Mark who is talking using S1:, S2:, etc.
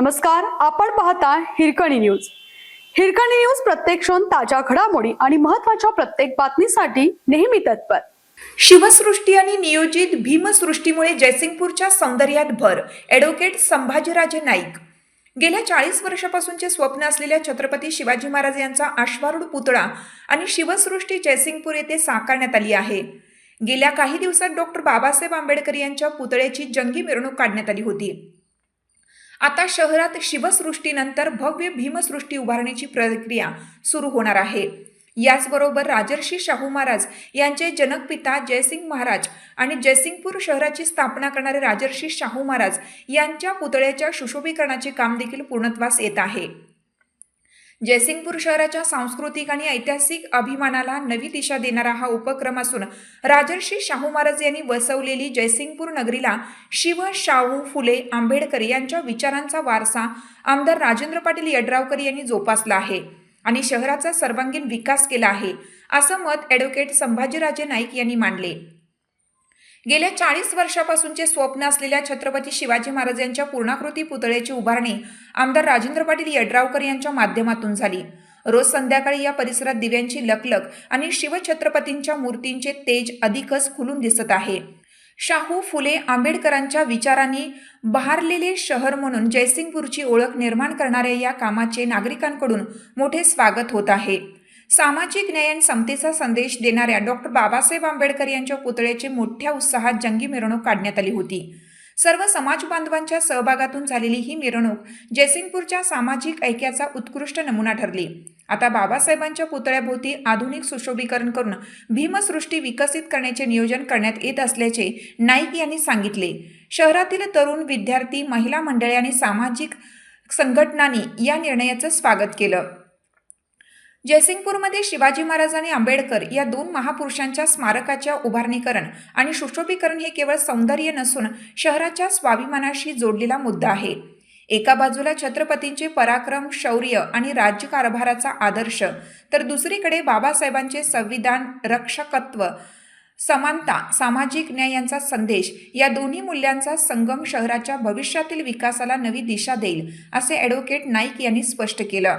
S1: नमस्कार आपण पाहता हिरकणी न्यूज. हिरकणी न्यूज प्रत्येक क्षण ताज्या घडामोडी आणि महत्त्वाच्या प्रत्येक बातमीसाठी नेहमी तत्पर.
S2: शिवसृष्टी आणि नियोजित भीमसृष्टीमुळे जयसिंगपूरच्या सौंदर्यात भर ॲडव्होकेट संभाजीराजे नाईक. गेल्या चाळीस वर्षापासूनचे स्वप्न असलेल्या छत्रपती शिवाजी महाराज यांचा अश्वारूढ पुतळा आणि शिवसृष्टी जयसिंगपूर येथे साकारण्यात आली आहे. गेल्या काही दिवसात डॉक्टर बाबासाहेब आंबेडकर यांच्या पुतळ्याची जंगी मिरवणूक काढण्यात आली होती. आता शहरात शिवसृष्टीनंतर भव्य भीमसृष्टी उभारण्याची प्रक्रिया सुरू होणार आहे. याचबरोबर राजर्षी शाहू महाराज यांचे जनकपिता जयसिंग महाराज आणि जयसिंगपूर शहराची स्थापना करणारे राजर्षी शाहू महाराज यांच्या पुतळ्याच्या सुशोभीकरणाचे काम देखील पूर्णत्वास येत आहे. जयसिंगपूर शहराच्या सांस्कृतिक आणि ऐतिहासिक अभिमानाला नवी दिशा देणारा हा उपक्रम असून राजर्षी शाहू महाराज यांनी वसवलेली जयसिंगपूर नगरीला शिव शाहू फुले आंबेडकर यांच्या विचारांचा वारसा आमदार राजेंद्र पाटील यड्रावकर यांनी जोपासला आहे आणि शहराचा सर्वांगीण विकास केला आहे असं मत ॲडव्होकेट संभाजीराजे नाईक यांनी मांडले गेल्या चाळीस वर्षापासूनचे स्वप्न असलेल्या छत्रपती शिवाजी महाराज यांच्या पूर्णाकृती पुतळ्याची उभारणी आमदार राजेंद्र पाटील यड्रावकर यांच्या माध्यमातून झाली. रोज संध्याकाळी या परिसरात दिव्यांची लकलक आणि शिवछत्रपतींच्या मूर्तींचे तेज अधिकच खुलून दिसत आहे. शाहू फुले आंबेडकरांच्या विचारांनी बहारलेले शहर म्हणून जयसिंगपूरची ओळख निर्माण करणाऱ्या या कामाचे नागरिकांकडून मोठे स्वागत होत आहे. सामाजिक न्याय आणि समतेचा संदेश देणाऱ्या डॉक्टर बाबासाहेब आंबेडकर यांच्या पुतळ्याची मोठ्या उत्साहात जंगी मिरवणूक काढण्यात आली होती. सर्व समाज बांधवांच्या सहभागातून झालेली ही मिरवणूक जयसिंगपूरच्या सामाजिक ऐक्याचा उत्कृष्ट नमुना ठरली. आता बाबासाहेबांच्या पुतळ्याभोवती आधुनिक सुशोभीकरण करून भीमसृष्टी विकसित करण्याचे नियोजन करण्यात येत असल्याचे नाईक यांनी सांगितले. शहरातील तरुण विद्यार्थी महिला मंडळे आणि सामाजिक संघटनांनी या निर्णयाचं स्वागत केलं. जयसिंगपूरमध्ये शिवाजी महाराज आणि आंबेडकर या दोन महापुरुषांच्या स्मारकाच्या उभारणीकरण आणि सुशोभीकरण हे केवळ सौंदर्य नसून शहराच्या स्वाभिमानाशी जोडलेला मुद्दा आहे. एका बाजूला छत्रपतींचे पराक्रम शौर्य आणि राज्यकारभाराचा आदर्श तर दुसरीकडे बाबासाहेबांचे संविधान रक्षकत्व समानता सामाजिक न्याय यांचा संदेश या दोन्ही मूल्यांचा संगम शहराच्या भविष्यातील विकासाला नवी दिशा देईल असे ॲडव्होकेट नाईक यांनी स्पष्ट केलं.